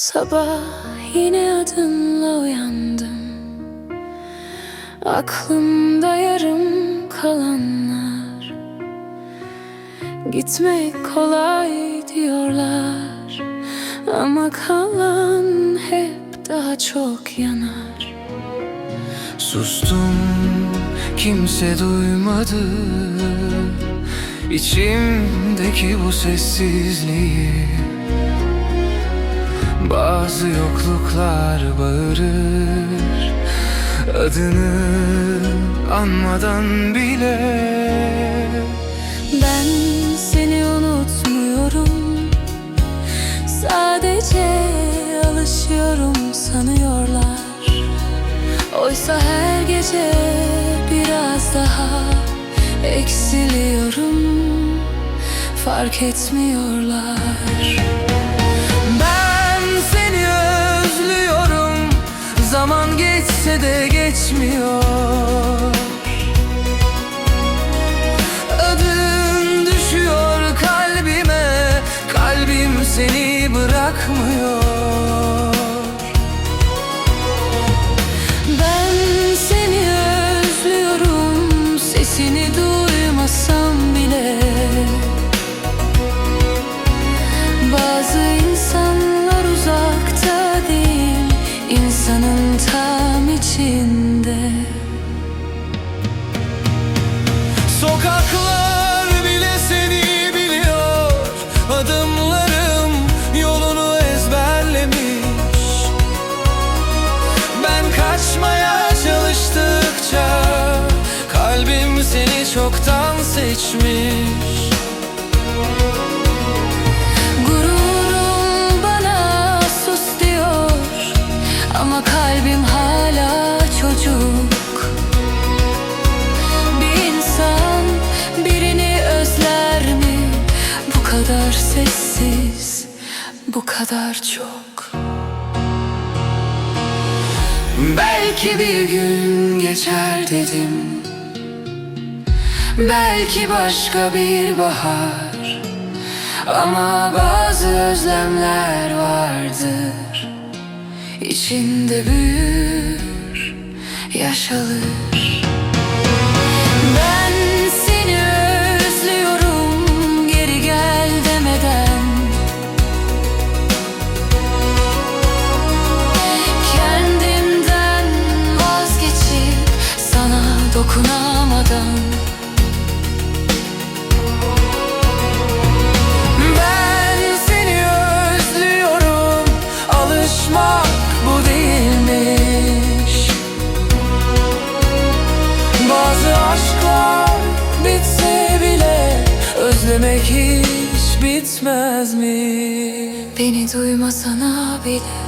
Sabah yine adınla uyandım. Aklımda yarım kalanlar. Gitmek kolay diyorlar. Ama kalan hep daha çok yanar. Sustum kimse duymadı. İçimdeki bu sessizliği Bazı yokluklar bağırır. Adını anmadan bile Ben seni unutmuyorum. Sadece alışıyorum sanıyorlar. Oysa her gece biraz daha eksiliyorum. Fark etmiyorlar geçmiyor. Adın düşüyor kalbime Kalbim seni bırakmıyor. Ben seni özlüyorum Sesini duymasam bile kaçmaya çalıştıkça Kalbim seni çoktan seçmiş. Gururum bana sus diyor Ama kalbim hala çocuk. Bir insan birini özler mi? Bu kadar sessiz, bu kadar çok Belki bir gün geçer dedim. Belki başka bir bahar. Ama bazı özlemler vardır. İçinde büyür, yaşalır hiç bitmez mi? Beni duymasana bile